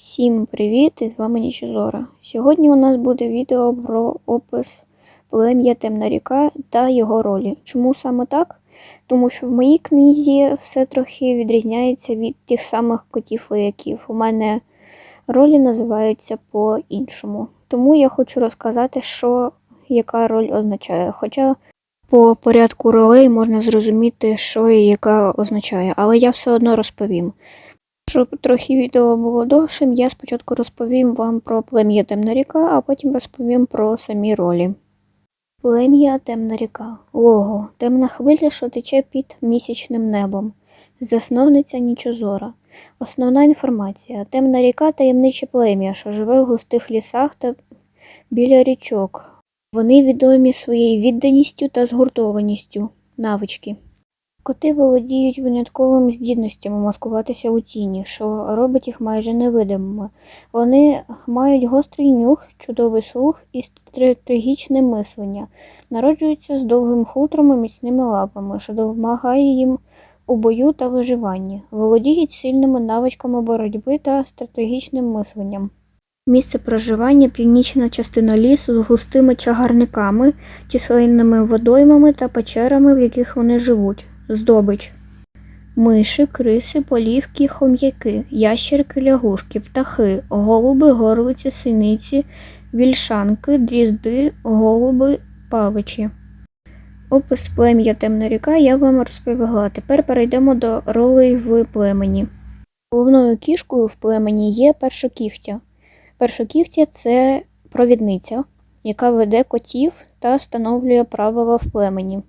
Всім привіт! І з вами Нічозора. Сьогодні у нас буде відео про опис плем'я Темна ріка та його ролі. Чому саме так? Тому що в моїй книзі все трохи відрізняється від тих самих котів вояків. У мене ролі називаються по-іншому. Тому я хочу розказати, що яка роль означає. Хоча по порядку ролей можна зрозуміти, що і яка означає, але я все одно розповім. Щоб трохи відео було довшим, я спочатку розповім вам про плем'я Темна ріка, а потім розповім про самі ролі. Плем'я Темна ріка. Лого. Темна хвиля, що тече під місячним небом. Засновниця Нічозора. Основна інформація. Темна ріка таємниче плем'я, що живе в густих лісах та біля річок. Вони відомі своєю відданістю та згуртованістю. Навички. Коти володіють винятковими здібностями маскуватися у тіні, що робить їх майже невидимими. Вони мають гострий нюх, чудовий слух і стратегічне мислення, народжуються з довгим хутром і міцними лапами, що допомагає їм у бою та виживанні, володіють сильними навичками боротьби та стратегічним мисленням. Місце проживання північна частина лісу з густими чагарниками, численними водоймами та печерами, в яких вони живуть. Здобич. Миші, криси, полівки, хом'яки, ящерки, лягушки, птахи, голуби, горлиці, синиці, вільшанки, дрізди, голуби, павичі. Опис плем'я Темна ріка я вам розповіла. Тепер перейдемо до ролей в племені. Головною кішкою в племені є першокігтя. Першокігтя це провідниця, яка веде котів та встановлює правила в племені.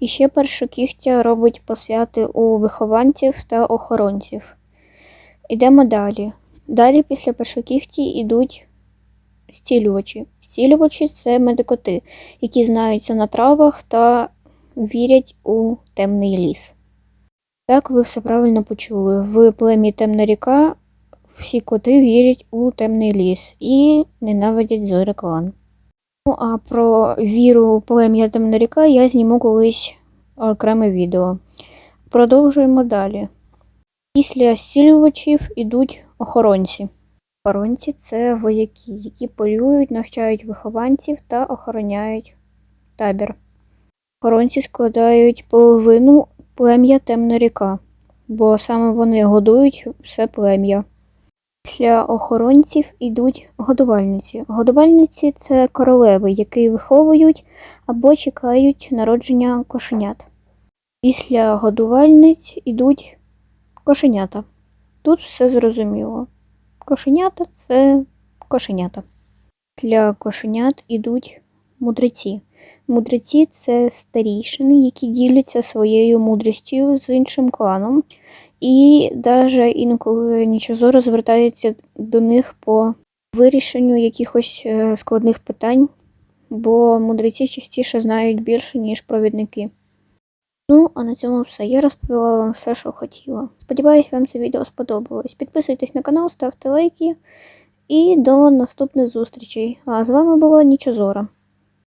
І ще першокігтя робить посвяти у вихованців та охоронців. Ідемо далі. Далі після першокігті йдуть зцілювачі. Зцілювачі це медикоти, які знаються на травах та вірять у темний ліс. Так, ви все правильно почули. В племі Темна ріка всі коти вірять у темний ліс і ненавидять зориклан. Ну, а про віру плем'я Темна ріка я зніму колись окреме відео. Продовжуємо далі. Після зцілювачів ідуть охоронці. Охоронці це вояки, які полюють, навчають вихованців та охороняють табір. Охоронці складають половину плем'я Темна ріка, бо саме вони годують все плем'я. Після охоронців ідуть годувальниці. Годувальниці це королеви, які виховують або чекають народження кошенят. Після годувальниць ідуть кошенята. Тут все зрозуміло. Кошенята це кошенята. Для кошенят ідуть мудреці. Мудреці це старішини, які діляться своєю мудрістю з іншим кланом. І навіть інколи Нічозора звертається до них по вирішенню якихось е, складних питань, бо мудреці частіше знають більше, ніж провідники. Ну, а на цьому все. Я розповіла вам все, що хотіла. Сподіваюсь, вам це відео сподобалось. Підписуйтесь на канал, ставте лайки і до наступних зустрічей. А з вами була Нічозора.